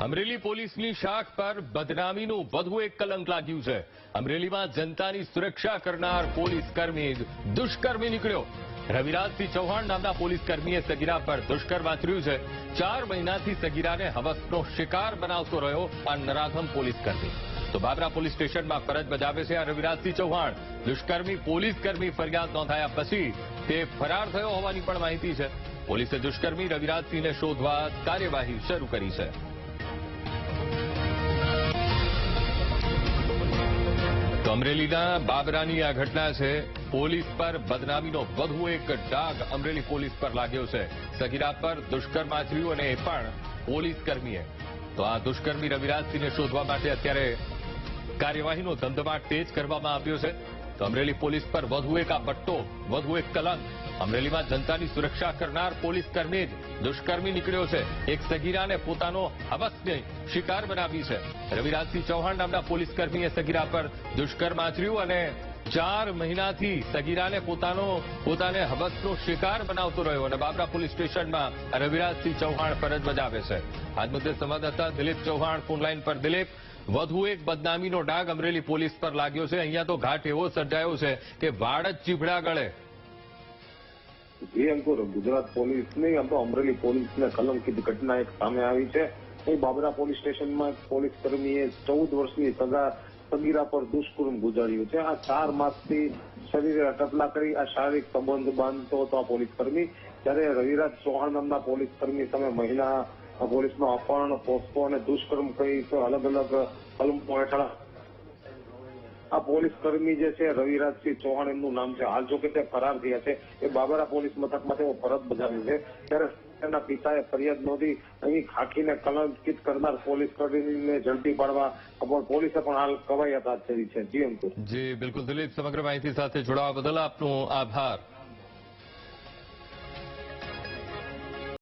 અમરેલી પોલીસની શાખ પર બદનામીનું વધુ એક કલંક લાગ્યું છે. અમરેલીમાં જનતાની સુરક્ષા કરનાર પોલીસ દુષ્કર્મી નીકળ્યો. રવિરાજસિંહ ચૌહાણ નામના પોલીસ સગીરા પર દુષ્કર્મ આચર્યું છે. ચાર મહિનાથી સગીરાને હવસનો શિકાર બનાવતો રહ્યો આ નરાધમ પોલીસ તો બાબરા પોલીસ સ્ટેશનમાં ફરજ બજાવે છે આ રવિરાજસિંહ ચૌહાણ. દુષ્કર્મી પોલીસ કર્મી ફરિયાદ નોંધાયા પછી તે ફરાર થયો હોવાની પણ માહિતી છે. પોલીસે દુષ્કર્મી રવિરાજસિંહને શોધવા કાર્યવાહી શરૂ કરી છે. તો અમરેલીના બાબરાની આ ઘટના છે. પોલીસ પર બદનામીનો વધુ એક ડાગ અમરેલી પોલીસ પર લાગ્યો છે. સગીરા પર દુષ્કર્મ આચર્યું અને એ પણ પોલીસ કર્મીએ. તો આ દુષ્કર્મી રવિરાજસિંહને શોધવા માટે અત્યારે કાર્યવાહીનો ધમધમાટ તેજ કરવામાં આવ્યો છે. તો અમરેલી પોલીસ પર વધુ એક આ પટ્ટો, વધુ એક કલંક અમરેલીમાં જનતાની સુરક્ષા કરનાર પોલીસ કર્મી જ દુષ્કર્મી નીકળ્યો છે. એક સગીરાને પોતાનો હવસને શિકાર બનાવી છે. રવિરાજસિંહ ચૌહાણ નામના પોલીસ કર્મીએ સગીરા પર દુષ્કર્મ આચર્યું અને ચાર મહિનાથી સગીરાને પોતાનો, પોતાને હવસનો શિકાર બનાવતો રહ્યો અને બાબરા પોલીસ સ્ટેશનમાં રવિરાજસિંહ ચૌહાણ ફરજ બજાવે છે. આજ મુદ્દે સંવાદદાતા દિલીપ ચૌહાણ ફોનલાઈન પર. દિલીપ, વધુ એક બદનામીનો ડાગ અમરેલી પોલીસ પર લાગ્યો છે. અહીંયા તો ઘાટ એવો સર્જાયો છે કે વાડ જ ચીભડા ગળે. જે ગુજરાત પોલીસની આમ અમરેલી પોલીસને કલંકિત ઘટના એક સામે આવી છે. અહીં બાબરા પોલીસ સ્ટેશનમાં પોલીસ કર્મીએ ચૌદ વર્ષની સગા સગીરા પર દુષ્કર્મ ગુજાર્યું છે. આ ચાર માસથી શરીરે અટપલા કરી આ શારીરિક સંબંધ બાંધતો હતો આ પોલીસ કર્મી. ત્યારે રવિરાજ ચૌહાણ નામના પોલીસ કર્મી સામે મહિલા પોલીસનો અપહરણ પોસ્કો અને દુષ્કર્મ કહી અલગ અલગ કલમો હેઠળ આ પોલીસ કર્મી જે છે, રવિરાજસિંહ ચૌહાણ એમનું નામ છે. હાલ જો તે ફરાર થયા છે. એ બાબરા પોલીસ મથકમાં તેઓ ફરજ બજાવી છે. ત્યારે તેના પિતાએ ફરિયાદ નોંધી અહીં ખાખીને કલંકિત કરનાર પોલીસ કર્મીને ઝડપી પાડવા પણ પોલીસે પણ હાલ કવાયત હાથ ધરી છે. જી જી, બિલકુલ. દિલીપ, સમગ્ર માહિતી સાથે જોડાવા બદલ આપનો આભાર.